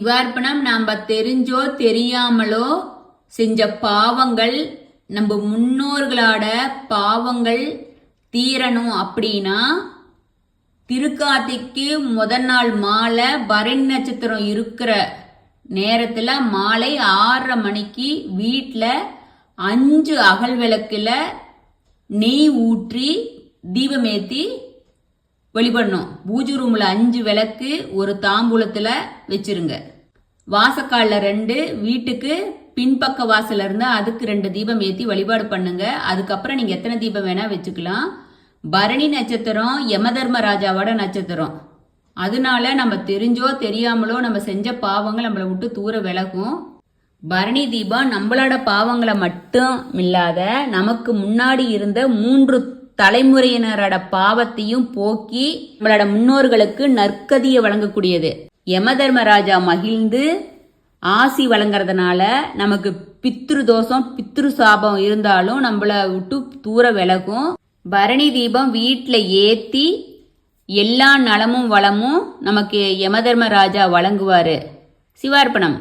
சிவார்ப்பணம் நாம் தெரிஞ்சோ தெரியாமலோ செஞ்ச பாவங்கள் நம்ம முன்னோர்களோட பாவங்கள் தீரணும் அப்படின்னா திருக்கார்த்திக்கு முதல் நாள் மாலை பரணி நட்சத்திரம் இருக்கிற நேரத்தில் மாலை ஆறரை மணிக்கு வீட்டில் அஞ்சு அகல் விளக்கில் நெய் ஊற்றி தீபமேத்தி வழிபடணும் பூஜை ரூமில் அஞ்சு விளக்கு ஒரு தாம்பூலத்தில் வச்சிருங்க. வாசக்காலில் ரெண்டு வீட்டுக்கு பின்பக்க வாசல்ல இருந்து அதுக்கு ரெண்டு தீபம் ஏற்றி வழிபாடு பண்ணுங்க. அதுக்கப்புறம் நீங்கள் எத்தனை தீபம் வேணால் வச்சுக்கலாம். பரணி நட்சத்திரம் யமதர்மராஜாவோட நட்சத்திரம். அதனால நம்ம தெரிஞ்சோ தெரியாமலோ நம்ம செஞ்ச பாவங்கள் நம்மளை விட்டு தூர விலகும். பரணி தீபம் நம்மளோட பாவங்களை மட்டும் இல்லாத நமக்கு முன்னாடி இருந்த மூன்று தலைமுறையினரோட பாவத்தையும் போக்கி நம்மளோட முன்னோர்களுக்கு நற்கதியை வழங்கக்கூடியது. யமதர்மராஜா மகிழ்ந்து ஆசி வழங்குறதுனால நமக்கு பித்ரு தோஷம் பித்ரு சாபம் இருந்தாலும் நம்மளை விட்டு தூர விலகும். பரணி தீபம் வீட்டில் ஏற்றி எல்லா நலமும் வளமும் நமக்கு யமதர்மராஜா வழங்குவார். சிவார்ப்பணம்.